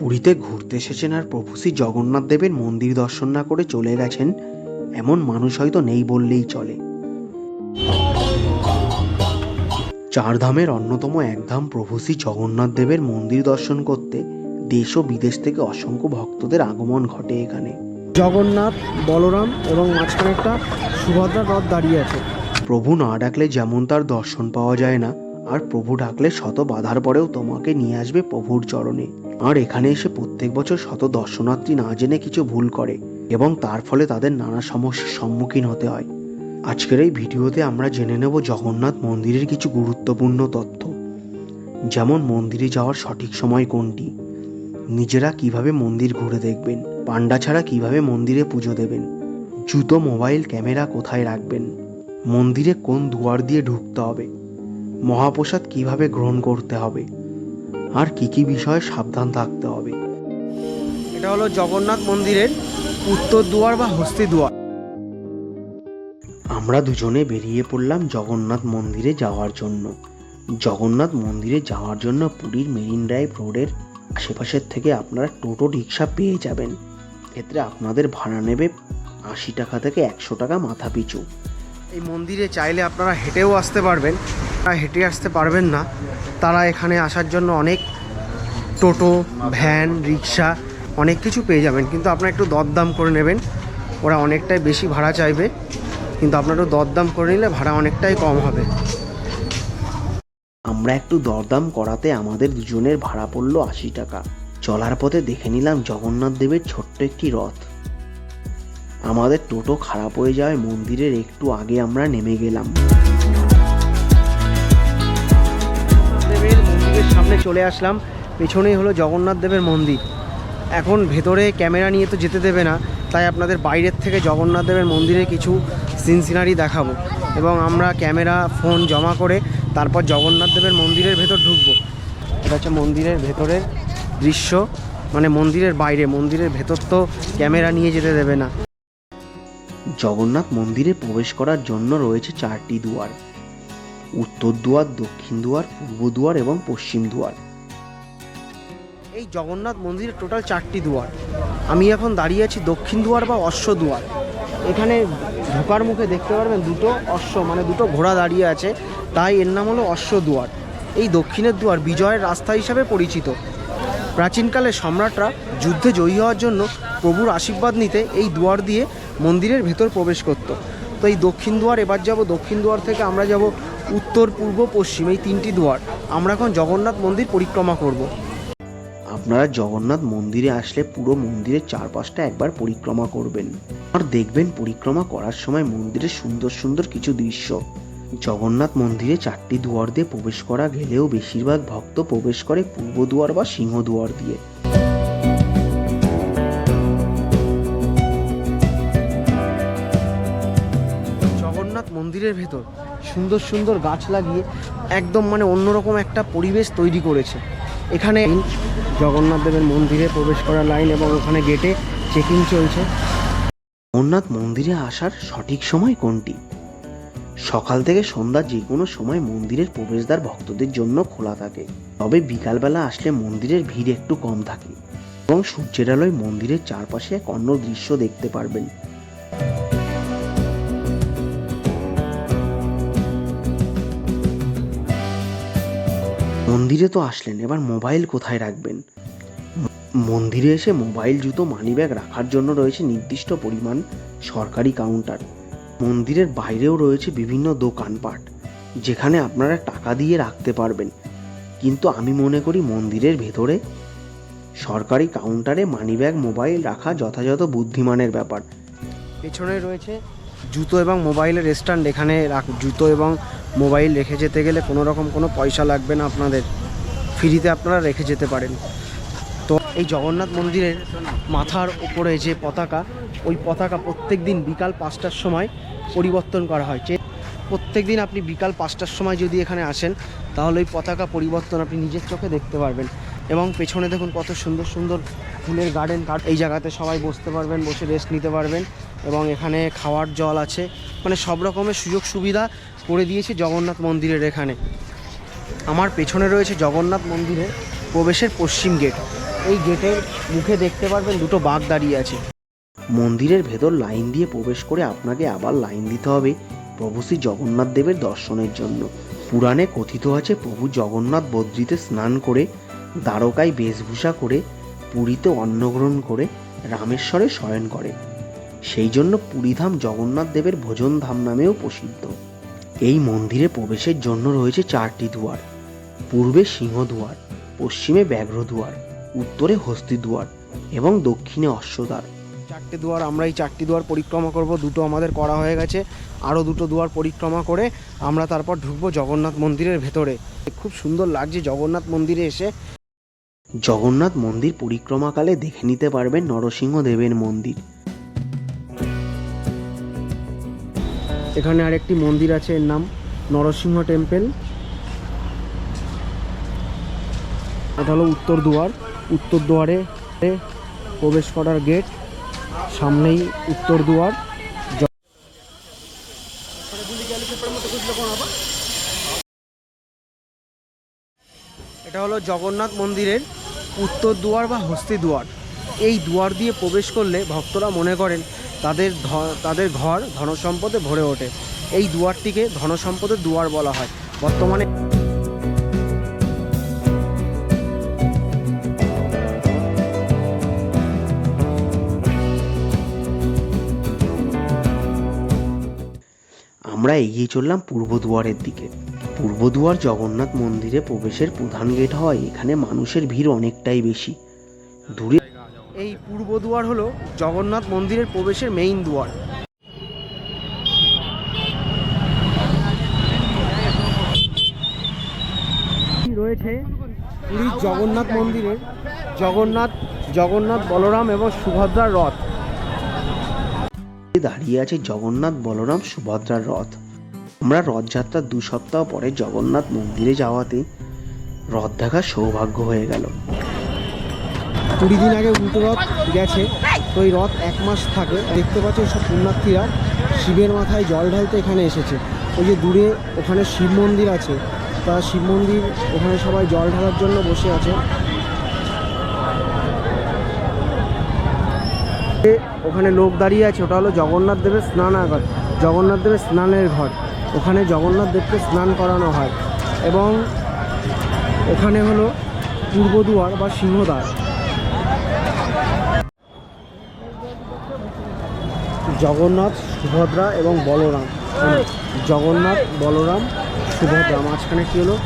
পুরীতে ঘুরতে এসেছেন আর প্রভু শ্রী জগন্নাথ দেবের মন্দির দর্শন না করে চলে গেছেন এমন মানুষ হয়তো নেই বললেই চলে। চার ধামের অন্যতম এক ধাম প্রভু শ্রী জগন্নাথ দেবের মন্দির দর্শন করতে দেশ ও বিদেশ থেকে অসংখ্য ভক্তদের আগমন ঘটে এখানে। জগন্নাথ বলরাম এবং মাঝখানে একটা সুভদ্রা রথ দাঁড়িয়ে আছে। প্রভু না ডাকলে যেমন তার দর্শন পাওয়া যায় না আর প্রভু ডাকলে শত বাধার পরেও তোমাকে নিয়ে আসবে প্রভুর চরণে। আর এখানে এসে প্রত্যেক বছর শত দর্শনার্থী না জেনে কিছু ভুল করে এবং তার ফলে তাদের নানা সমস্যার সম্মুখীন হতে হয়। আজকের এই ভিডিওতে আমরা জেনে নেব জগন্নাথ মন্দিরের কিছু গুরুত্বপূর্ণ তথ্য। যেমন মন্দিরে যাওয়ার সঠিক সময় কোনটি? নিজেরা কীভাবে মন্দির ঘুরে দেখবেন? পান্ডা ছাড়া কীভাবে মন্দিরে পুজো দেবেন? জুতো, মোবাইল, ক্যামেরা কোথায় রাখবেন? মন্দিরে কোন দুয়ার দিয়ে ঢুকতে হবে? মহাপ্রসাদ কীভাবে গ্রহণ করতে হবে? আর কি কি বিষয়ে সাবধান থাকতে হবে? এটা হলো জগন্নাথ মন্দিরের উত্তর দুয়ার বা হস্তি দুয়ার। আমরা দুজনে বেরিয়ে পড়লাম জগন্নাথ মন্দিরে যাওয়ার জন্য। জগন্নাথ মন্দিরে যাওয়ার জন্য পুরীর মেরিন ড্রাইভ রোডের আশেপাশের থেকে আপনারা টোটো রিক্সা পেয়ে যাবেন। এক্ষেত্রে আপনাদের ভাড়া নেবে আশি টাকা থেকে একশো টাকা মাথা পিছু এই মন্দিরে চাইলে আপনারা হেঁটেও আসতে পারবেন। হেঁটে আসতে পারবেন না। তারা এখানে আসার জন্য অনেক টোটো, ভ্যান রিক্সা অনেক কিছু পেয়ে যাবেন। কিন্তু আপনারা একটু দরদাম করে নেবেন। ওরা অনেকটাই বেশি ভাড়া চাইবে। কিন্তু আপনারা একটু দরদাম করে নিলে ভাড়া অনেকটাই কম হবে। আমরা একটু দরদাম করাতে আমাদের দুজনের ভাড়া পড়ল আশি টাকা। চলার পথে দেখে নিলাম জগন্নাথ দেবের ছোট্ট একটি রথ। আমাদের টোটো খারাপ হয়ে যাওয়ায় মন্দিরের একটু আগে আমরা নেমে গেলাম। মন্দিরের সামনে চলে আসলাম। পেছনেই হলো জগন্নাথ দেবের মন্দির। এখন ভেতরে ক্যামেরা নিয়ে তো যেতে দেবে না, তাই আপনাদের বাইরের থেকে জগন্নাথ দেবের মন্দিরে কিছু সিন সিনারি দেখাবো। এবং আমরা ক্যামেরা, ফোন জমা করে তারপর জগন্নাথ দেবের মন্দিরের ভেতর ঢুকবো। এটা হচ্ছে মন্দিরের ভেতরের দৃশ্য। মানে মন্দিরের বাইরে, মন্দিরের ভেতর তো ক্যামেরা নিয়ে যেতে দেবে না। জগন্নাথ মন্দিরে প্রবেশ করার জন্য রয়েছে চারটি দুয়ার। উত্তর দুয়ার, দক্ষিণ দুয়ার, পূর্ব দুয়ার এবং পশ্চিম দুয়ার। এই জগন্নাথ মন্দিরের টোটাল চারটি দুয়ার। আমি এখন দাঁড়িয়ে আছি দক্ষিণ দুয়ার বা অশ্ব দুয়ার। এখানে ঢোকার মুখে দেখতে পারবেন দুটো অশ্ব মানে দুটো ঘোড়া দাঁড়িয়ে আছে। তাই এর নাম হলো অশ্ব দুয়ার। এই দক্ষিণের দুয়ার বিজয়ের রাস্তা হিসাবে পরিচিত। প্রাচীনকালে সম্রাটরা যুদ্ধে জয়ী হওয়ার জন্য প্রভুর আশীর্বাদ নিতে এই দুয়ার দিয়ে মন্দিরের ভেতর প্রবেশ করত। তো এই দক্ষিণ দুয়ার, এবার যাব দক্ষিণ দুয়ার থেকে আমরা যাব উত্তর পূর্ব পশ্চিম এই তিনটি দুয়ার আমরা এখন জগন্নাথ মন্দির পরিক্রমা করব। আপনারা জগন্নাথ মন্দিরে আসলে পুরো মন্দিরের চারপাশটা একবার পরিক্রমা করবেন। আর দেখবেন পরিক্রমা করার সময় মন্দিরের সুন্দর সুন্দর কিছু দৃশ্য। জগন্নাথ মন্দিরে চারটি দুয়ার দিয়ে প্রবেশ করা গেলেও বেশিরভাগ ভক্ত প্রবেশ করে পূর্ব দুয়ার বা সিংহ দুয়ার দিয়ে। জগন্নাথ মন্দিরের ভেতর সুন্দর সুন্দর গাছ লাগিয়ে একদম মানে অন্যরকম একটা পরিবেশ তৈরি করেছে। এখানে জগন্নাথ দেবের মন্দিরে প্রবেশ করার লাইন এবং ওখানে গেটে চেকিং চলছে। জগন্নাথ মন্দিরে আসার সঠিক সময় কোনটি? সকাল থেকে সন্ধ্যা যে কোনো সময় মন্দিরের প্রবেশদ্বার ভক্তদের জন্য খোলা থাকে। তবে বিকালবেলা আসলে মন্দিরের ভিড় একটু কম থাকে এবং সূর্যের আলোয় মন্দিরের চারপাশে এক অন্য দৃশ্য দেখতে পারবেন। মন্দিরে তো আসলেন, এবার মোবাইল কোথায় রাখবেন? মন্দিরে এসে মোবাইল, জুতো, মানিব্যাগ রাখার জন্য রয়েছে নির্দিষ্ট পরিমাণ সরকারি কাউন্টার। মন্দিরের বাইরেও রয়েছে বিভিন্ন দোকানপাট, যেখানে আপনারা টাকা দিয়ে রাখতে পারবেন। কিন্তু আমি মনে করি মন্দিরের ভেতরে সরকারি কাউন্টারে মানিব্যাগ, মোবাইল রাখা যথাযথ বুদ্ধিমানের ব্যাপার। পেছনে রয়েছে জুতো এবং মোবাইলের স্ট্যান্ড, এখানে জুতো এবং মোবাইল রেখে যেতে গেলে কোনো রকম কোনো পয়সা লাগবে না আপনাদের। ফ্রিতে আপনারা রেখে যেতে পারেন। তো এই জগন্নাথ মন্দিরের মাথার উপরে যে পতাকা, ওই পতাকা প্রত্যেক দিন বিকাল পাঁচটার সময় পরিবর্তন করা হয়। যে প্রত্যেক দিন আপনি বিকাল পাঁচটার সময় যদি এখানে আসেন, তাহলে ওই পতাকা পরিবর্তন আপনি নিজের চোখে দেখতে পারবেন। এবং পেছনে দেখুন কত সুন্দর সুন্দর ফুলের গার্ডেন কার্ড এই জায়গাতে সবাই বসতে পারবেন, বসে রেস্ট নিতে পারবেন এবং এখানে খাওয়ার জল আছে। মানে সব রকমের সুযোগ সুবিধা করে দিয়েছে জগন্নাথ মন্দিরের এখানে। আমার পেছনে রয়েছে জগন্নাথ মন্দিরের প্রবেশের পশ্চিম গেট এই গেটের মুখে দেখতে পারবেন দুটো বাঘ দাঁড়িয়ে আছে। মন্দিরের ভেতর লাইন দিয়ে প্রবেশ করে আপনাকে আবার লাইন দিতে হবে প্রভু শ্রী জগন্নাথ দেবের দর্শনের জন্য। পুরাণে কথিত আছে, প্রভু জগন্নাথ বদ্রীতে স্নান করে, দ্বারকায় বেশভূষা করে, পুরীতে অন্নগ্রহণ করে, রামেশ্বরে শয়ন করে। সেই জন্য পুরীধাম জগন্নাথ দেবের ভোজন ধাম নামেও প্রসিদ্ধ। এই মন্দিরে প্রবেশের জন্য রয়েছে চারটি দুয়ার। পূর্বে সিংহদুয়ার পশ্চিমে ব্যাঘ্র দুয়ার উত্তরে হস্তি দুয়ার এবং দক্ষিণে অশ্বদ্বার। চারটে দুয়ার আমরা এই চারটি দুয়ার পরিক্রমা করব দুটো আমাদের করা হয়ে গেছে। আরও দুটো দুয়ার পরিক্রমা করে আমরা তারপর ঢুকবো জগন্নাথ মন্দিরের ভেতরে। খুব সুন্দর লাগছে জগন্নাথ মন্দিরে এসে। জগন্নাথ মন্দির পরিক্রমাকালে দেখে নিতে পারবেন নরসিংহ দেবের মন্দির। এখানে আরেকটি মন্দির আছে এর নাম নরসিংহ টেম্পল। এটা হলো উত্তর দুয়ার। উত্তর দুয়ারে প্রবেশ করার গেট, সামনেই উত্তর দুয়ার। এটা হলো জগন্নাথ মন্দিরের উত্তর দুয়ার বা হস্তি দুয়ার। এই দুয়ার দিয়ে প্রবেশ করলে ভক্তরা মনে করেন তাদের তাদের ঘর ধনসম্পদে ভরে ওঠে। এই দুয়ারটিকে ধনসম্পদের দুয়ার বলা হয়। বর্তমানে আমরা এগিয়ে চললাম পূর্ব দুয়ারের দিকে। পূর্ব দুয়ার জগন্নাথ মন্দিরে প্রবেশের প্রধান গেট হয় এখানে মানুষের ভিড় অনেকটাই বেশি। দূরে এই পূর্ব দুয়ার হলো জগন্নাথ মন্দিরের প্রবেশের মেইন দুয়ার। রয়েছে পুরীর জগন্নাথ মন্দিরের জগন্নাথ জগন্নাথ বলরাম এবং সুভদ্রার রথ। দাঁড়িয়ে আছে জগন্নাথ বলরাম সুভদ্রার রথ। আমরা রথযাত্রার দু সপ্তাহ পরে জগন্নাথ মন্দিরে যাওয়াতে রথ দেখার সৌভাগ্য হয়ে গেল। কুড়ি দিন আগে উল্টো রথ গেছে, তো এই রথ এক মাস থাকে। দেখতে পাচ্ছেন সব পুণ্যার্থীরা শিবের মাথায় জল ঢালতে এখানে এসেছে। ওই যে দূরে ওখানে শিব মন্দির আছে তারা শিব মন্দির ওখানে সবাই জল ঢালার জন্য বসে আছে। ওখানে লোক দাঁড়িয়ে আছে ওটা হলো জগন্নাথ দেবের স্নানাগার জগন্নাথ দেবের স্নানের ঘর। ওখানে জগন্নাথ দেবকে স্নান করানো হয়। এবং ওখানে হলো পূর্বদুয়ার বা সিংহদ্বার। জগন্নাথ সুভদ্রা এবং বলরাম। জগন্নাথ বলরাম সুভদ্রা মাঝখানে কী হলো?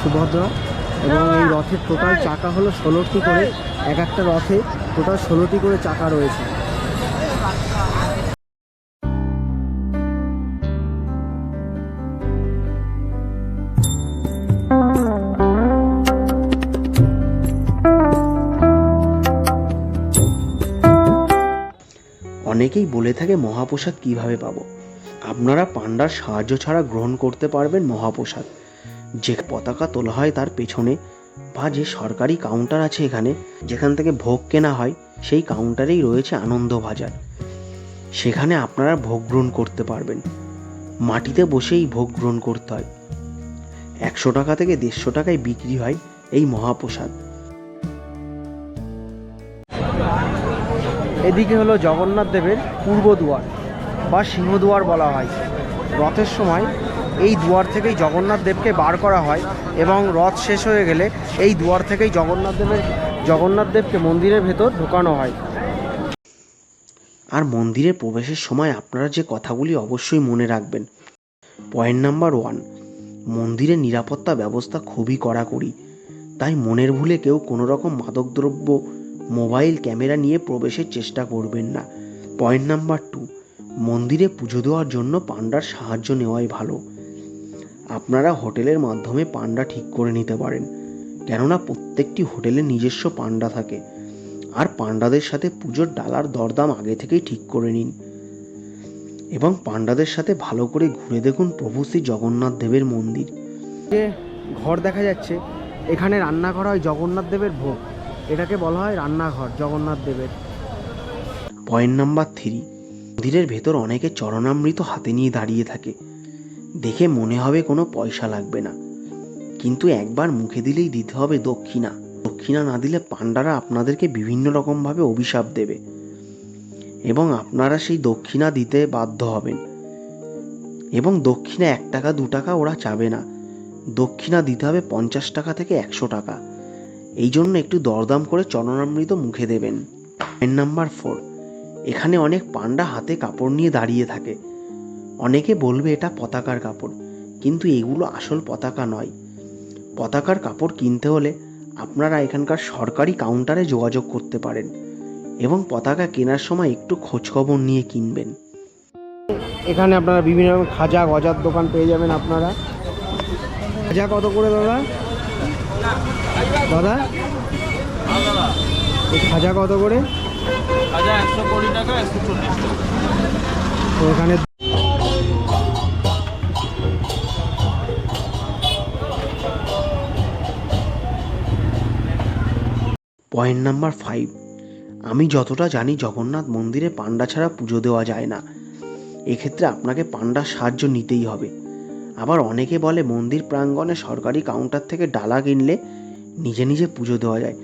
সুভদ্রা এবং এই রথের টোটাল চাকা হলো ষোলোটি করে এক একটা রথে টোটাল ষোলোটি করে চাকা রয়েছে। অনেকেই বলে থাকে মহাপ্রসাদ কীভাবে পাবো? আপনারা পান্ডার সাহায্য ছাড়া গ্রহণ করতে পারবেন মহাপ্রসাদ। যে পতাকা তোলা হয় তার পেছনে বা যে সরকারি কাউন্টার আছে এখানে, যেখান থেকে ভোগ কেনা হয়, সেই কাউন্টারেই রয়েছে আনন্দ বাজার। সেখানে আপনারা ভোগ গ্রহণ করতে পারবেন। মাটিতে বসেই ভোগ গ্রহণ করতে হয়। একশো টাকা থেকে দেড়শো টাকায় বিক্রি হয় এই মহাপ্রসাদ। এদিকে হলো জগন্নাথ দেবের পূর্ব দুয়ার, বা সিংহদুয়ার বলা হয়। রথের সময় এই দুয়ার থেকেই জগন্নাথ দেবকে বার করা হয় এবং রথ শেষ হয়ে গেলে এই দুয়ার থেকেই জগন্নাথ দেবের, জগন্নাথ দেবকে মন্দিরের ভেতর ঢোকানো হয়। আর মন্দিরে প্রবেশের সময় আপনারা যে কথাগুলি অবশ্যই মনে রাখবেন। পয়েন্ট নাম্বার ওয়ান, মন্দিরের নিরাপত্তা ব্যবস্থা খুবই কড়াকড়ি। তাই মনের ভুলে কেউ কোনো রকম মাদকদ্রব্য মোবাইল ক্যামেরা নিয়ে প্রবেশের চেষ্টা করবেন না। পয়েন্ট নাম্বার টু মন্দিরে পুজো দেওয়ার জন্য পান্ডার সাহায্য নেওয়াই ভালো। আপনারা হোটেলের মাধ্যমে পান্ডা ঠিক করে নিতে পারেন, কেননা প্রত্যেকটি হোটেলে নিজস্ব পান্ডা থাকে। আর পান্ডাদের সাথে পুজোর ডালার দরদাম আগে থেকেই ঠিক করে নিন। এবং পান্ডাদের সাথে ভালো করে ঘুরে দেখুন প্রভু শ্রী জগন্নাথ দেবের মন্দির। যে ঘর দেখা যাচ্ছে, এখানে রান্না করা হয় জগন্নাথ দেবের ভোগ। এটাকে বলা হয় রান্নাঘর, জগন্নাথ দেবের। পয়েন্ট নাম্বার থ্রি মন্দিরের ভেতর অনেকে চরণামৃত হাতে নিয়ে দাঁড়িয়ে থাকে। দেখে মনে হবে কোনো পয়সা লাগবে না। কিন্তু একবার মুখে দিলেই দিতে হবে দক্ষিণা। দক্ষিণা না দিলে পাণ্ডারা আপনাদেরকে বিভিন্ন রকমভাবে অভিশাপ দেবে। এবং আপনারা সেই দক্ষিণা দিতে বাধ্য হবেন। এবং দক্ষিণা এক টাকা, দু টাকা ওরা চাবে না। দক্ষিণা দিতে হবে পঞ্চাশ টাকা থেকে একশো টাকা। এই জন্য একটু দরদাম করে চরণামৃত মুখে দেবেন। পয়েন্ট নাম্বার ফোর এখানে অনেক পাণ্ডা হাতে কাপড় নিয়ে দাঁড়িয়ে থাকে। অনেকে বলবে এটা পতাকার কাপড়, কিন্তু এগুলো আসল পতাকা নয়। পতাকার কাপড় কিনতে হলে আপনারা এখানকার সরকারি কাউন্টারে যোগাযোগ করতে পারেন এবং পতাকা কেনার সময় একটু খোঁজখবর নিয়ে কিনবেন। এখানে আপনারা বিভিন্ন রকম খাজা গজার দোকান পেয়ে যাবেন আপনারা। খাজা কত করে দাদা? দাদা? খাজা কত করে? পয়েন্ট নাম্বার ফাইভ আমি যতটা জানি জগন্নাথ মন্দিরে পান্ডা ছাড়া পুজো দেওয়া যায় না। এক্ষেত্রে আপনাকে পান্ডার সাহায্য নিতেই হবে। আবার অনেকে বলে মন্দির প্রাঙ্গণে সরকারি কাউন্টার থেকে ডালা কিনলে নিজে নিজে পুজো দেওয়া যায়।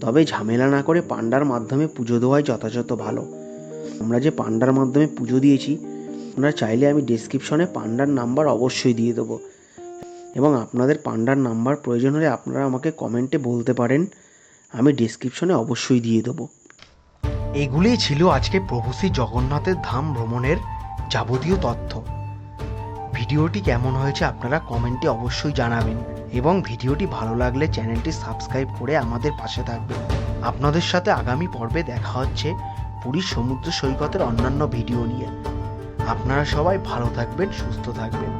তবে ঝামেলা না করে পান্ডার মাধ্যমে পুজো দেওয়াই যথাযথ ভালো। আমরা যে পান্ডার মাধ্যমে পুজো দিয়েছি আপনারা চাইলে আমি ডেসক্রিপশনে পান্ডার নাম্বার অবশ্যই দিয়ে দেবো। এবং আপনাদের পান্ডার নাম্বার প্রয়োজন হলে আপনারা আমাকে কমেন্টে বলতে পারেন, আমি ডেসক্রিপশনে অবশ্যই দিয়ে দেবো। এগুলিই ছিল আজকে প্রভু শ্রী জগন্নাথের ধাম ভ্রমণের যাবতীয় তথ্য। ভিডিওটি কেমন হয়েছে আপনারা কমেন্টে অবশ্যই জানাবেন এবং ভিডিওটি ভালো লাগলে চ্যানেলটি সাবস্ক্রাইব করে আমাদের পাশে থাকবেন। আপনাদের সাথে আগামী পর্বে দেখা হচ্ছে পুরীর সমুদ্র সৈকতের অন্যান্য ভিডিও নিয়ে। আপনারা সবাই ভালো থাকবেন, সুস্থ থাকবেন।